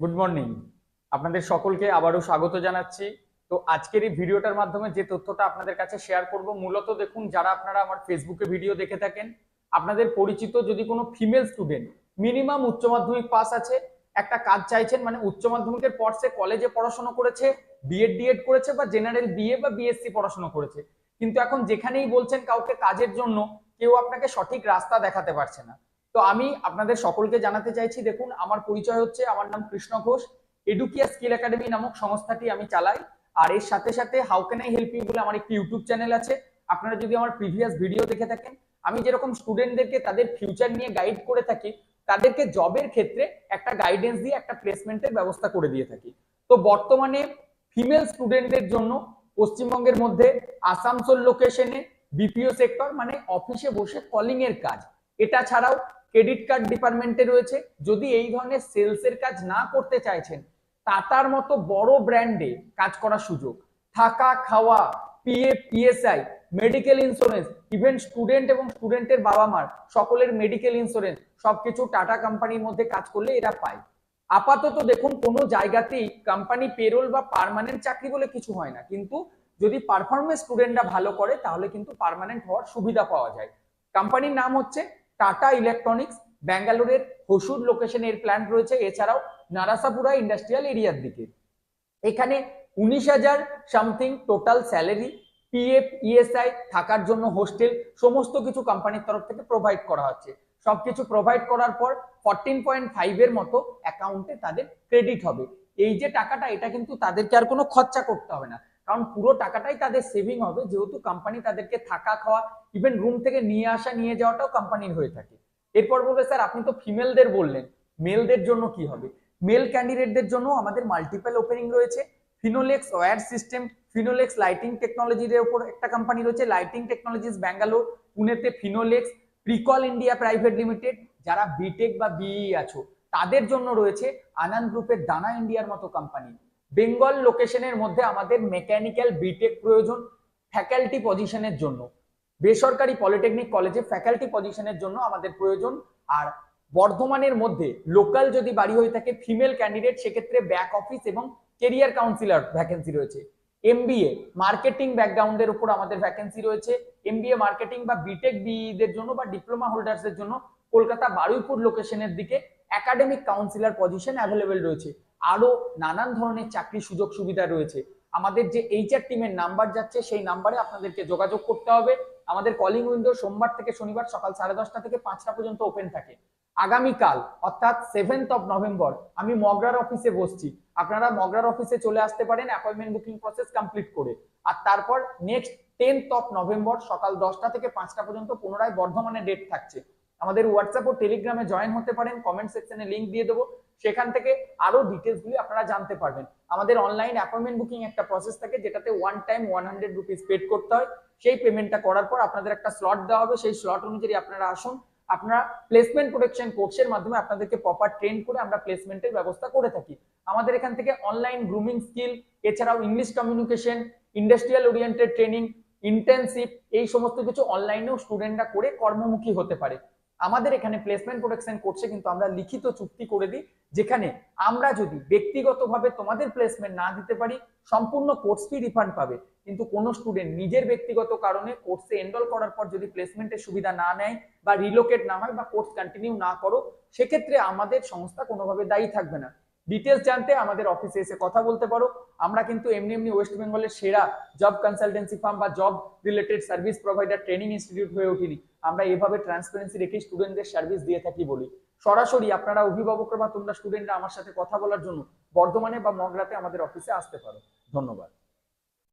Good morning আপনাদের সকলকে আবারও স্বাগত জানাচ্ছি। তো আজকের এই ভিডিওটার মাধ্যমে যে তথ্যটা আপনাদের কাছে শেয়ার করব, মূলত দেখুন যারা আপনারা আমার ফেসবুকে ভিডিও দেখে থাকেন, আপনাদের পরিচিত যদি কোনো ফিমেল স্টুডেন্ট মিনিমাম উচ্চ মাধ্যমিক পাস আছে, একটা কাজ চাইছেন মানে উচ্চ মাধ্যমিকের পর সে কলেজে পড়াশোনা করেছে বিএড ডিএড করেছে বা জেনারেল বিএ বা বিএসসি পড়াশোনা করেছে। কিন্তু এখন যেখানেই বলছেন কাউকে কাজের জন্য, কেউ আপনাকে সঠিক রাস্তা দেখাতে পারছে না। তো আমি আপনাদের সকলকে জানাতে চাইছি, দেখুন, আমার পরিচয় হচ্ছে, আমার নাম Krishna Ghosh. Edukia skill academy নামক সংস্থাটি আমি চালাই। আর এর সাথে সাথে how can I help you বলে আমার একটি ইউটিউব চ্যানেল আছে। আপনারা যদি আমার প্রিভিয়াস ভিডিও দেখে থাকেন, আমি যেরকম স্টুডেন্টদেরকে তাদের ফিউচার নিয়ে গাইড করে থাকি, তাদেরকে জবের ক্ষেত্রে একটা গাইডেন্স দিয়ে একটা প্লেসমেন্টের ব্যবস্থা করে দিয়ে থাকি। তো বর্তমানে ফিমেল স্টুডেন্টদের জন্য পশ্চিমবঙ্গের মধ্যে আসানসোল লোকেশনে বিপিও সেক্টর মানে অফিসে বসে কলিং এর কাজ। এটা ছাড়াও ক্রেডিট কার্ড ডিপার্টমেন্টে রয়েছে। যদি এই ধরনের সেলসের কাজ না করতে চাইছেন টাটার মতো বড় ব্র্যান্ডে কাজ করার সুযোগ। থাকা, খাওয়া PF PSI, medical insurance, even student এবং স্টুডেন্টের বাবা মার সকলের মেডিকেল ইন্স্যুরেন্স, সবকিছু টাটা কোম্পানির মধ্যে কাজ করলে এরা পায়। আপাতত দেখুন, কোনো জায়গাতেই কোম্পানি পেরোল বা পার্মানেন্ট চাকরি বলে কিছু হয় না। কিন্তু যদি পারফরমেন্স স্টুডেন্টরা ভালো করে, তাহলে কিন্তু পার্মানেন্ট হওয়ার সুবিধা পাওয়া যায়। কোম্পানির নাম হচ্ছে টাটা ইলেকট্রনিক্স, ব্যাঙ্গালোরের হসুর লোকেশনে এর প্ল্যান্ট রয়েছে। এছাড়াও নারাসাপুরা ইন্ডাস্ট্রিয়াল এরিয়ার দিকে। এখানে উনিশ হাজার something total salary PF ESI থাকার জন্য হোস্টেল সমস্ত কিছু কোম্পানির তরফ থেকে প্রোভাইড করা হচ্ছে। সবকিছু প্রোভাইড করার পর ফোরটিন পয়েন্ট ফাইভের মতো অ্যাকাউন্টে তাদের ক্রেডিট হবে। এই যে টাকাটা, এটা কিন্তু তাদেরকে আর কোনো খরচা করতে হবে না। কারণ পুরো টাকাটাই তাদের সেভিং হবে। যেহেতু কোম্পানি তাদেরকে থাকা খাওয়া ইভেন রুম থেকে নিয়ে আসা, নিয়ে যাওয়াটাও কোম্পানির হয়ে থাকে। এরপর বলবে, স্যার, আপনি তো ফিমেলদের বললেন। মেলদের জন্য কি হবে? মেল ক্যান্ডিডেটদের জন্য আমাদের মাল্টিপল ওপেনিং রয়েছে। Finolex wire system Finolex lighting টেকনোলজির উপর একটা কোম্পানি রয়েছে। লাইটিং টেকনোলজিস ব্যাঙ্গালোর পুনেতে Finolex Pricol India private limited যারা বিটেক বা বিই আছো, তাদের জন্য রয়েছে আনন্দ গ্রুপের দানা ইন্ডিয়ার মতো কোম্পানি বেঙ্গল লোকেশনের মধ্যে আমাদের মেকানিক্যাল বিটেক প্রয়োজন ফ্যাকাল্টি পজিশনের জন্য। বেসরকারি পলিটেকনিক কলেজে ফ্যাকাল্টি পজিশনের জন্য আমাদের প্রয়োজন। আর বর্ধমানের মধ্যে লোকাল যদি বাড়ি হয়ে থাকে ফিমেল ক্যান্ডিডেট সেক্ষেত্রে ব্যাক অফিস এবং কেরিয়ার কাউন্সিলর ভ্যাকেন্সি রয়েছে। এমবিএ মার্কেটিং ব্যাকগ্রাউন্ডের উপর আমাদের ভ্যাকেন্সি রয়েছে। এমবিএ মার্কেটিং বা বিটেক বিইদের জন্য বা ডিপ্লোমা হোল্ডার্সদের জন্য কলকাতা বারুইপুর লোকেশনের দিকে একাডেমিক কাউন্সিলর পজিশন অ্যাভেলেবেল রয়েছে। আরও নানান ধরনের চাকরি সুযোগ সুবিধা রয়েছে। আমাদের যে এইচআর টিমের নাম্বার যাচ্ছে, সেই নাম্বারে আপনাদেরকে যোগাযোগ করতে হবে। আমাদের কলিং উইন্ডো সোমবার থেকে শনিবার সকাল সাড়ে দশটা থেকে পাঁচটা পর্যন্ত ওপেন থাকে। আগামীকাল, অর্থাৎ সেভেন্থ অফ নভেম্বর আমি মগরার অফিসে বসছি। আপনারা মগরার অফিসে চলে আসতে পারেন অ্যাপয়েন্টমেন্ট বুকিং প্রসেস কমপ্লিট করে। আর তারপর নেক্সট টেন্থ অফ নভেম্বর সকাল দশটা থেকে পাঁচটা পর্যন্ত পুনরায় বর্ধমানে ডেট থাকছে। আমাদের হোয়াটসঅ্যাপ ও টেলিগ্রামে জয়েন হতে পারেন কমেন্ট সেকশনে লিংক দিয়ে দেবো। সেখান থেকে আরও ডিটেলস গুলি আপনারা জানতে পারবেন। আমাদের অনলাইন অ্যাপয়েন্টমেন্ট বুকিং একটা প্রসেস থাকে, যেটাতে one time one hundred rupees paid করতে হয়। সেই পেমেন্টটা করার পর আপনাদের একটা স্লট দেওয়া হবে। সেই স্লট অনুযায়ী আপনারা আসুন। আপনারা প্লেসমেন্ট প্রোটেকশন কোর্সের মাধ্যমে আপনাদেরকে প্রপার ট্রেন করে আমরা প্লেসমেন্টের ব্যবস্থা করে থাকি। আমাদের এখান থেকে অনলাইন গ্রুমিং স্কিল এছাড়াও English communication industrial oriented training internship এই সমস্ত কিছু অনলাইনেও স্টুডেন্টরা করে কর্মমুখী হতে পারে। আমাদের এখানে প্লেসমেন্ট প্রোটেকশন কোর্সে কিন্তু আমরা লিখিত চুক্তি করে দিই, যেখানে আমরা যদি ব্যক্তিগতভাবে তোমাদের প্লেসমেন্ট না দিতে পারি, সম্পূর্ণ কোর্স ফি রিফান্ড পাবে। কিন্তু কোনো স্টুডেন্ট নিজের ব্যক্তিগত কারণে কোর্সে এনরোল করার পর যদি প্লেসমেন্টের সুবিধা না নেয় বা রিলোকেট না হয় বা কোর্স কন্টিনিউ না করো, সেক্ষেত্রে আমাদের সংস্থা কোনোভাবে দায়ী থাকবে না। ডিটেলস জানতে আমাদের অফিসে এসে কথা বলতে পারো। আমরা কিন্তু এমনি এমনি ওয়েস্ট বেঙ্গলের সেরা জব কনসালটেন্সি ফার্ম বা job related service provider training institute হয়ে উঠিনি। আমরা এভাবে ট্রান্সপারেন্সি রেখে স্টুডেন্টদের সার্ভিস দিয়ে থাকি বলি। সরাসরি আপনারা অভিভাবকরা বা তোমরা স্টুডেন্টরা আমার সাথে কথা বলার জন্য বর্ধমানে বা মগরাতে আমাদের অফিসে আসতে পারো। ধন্যবাদ।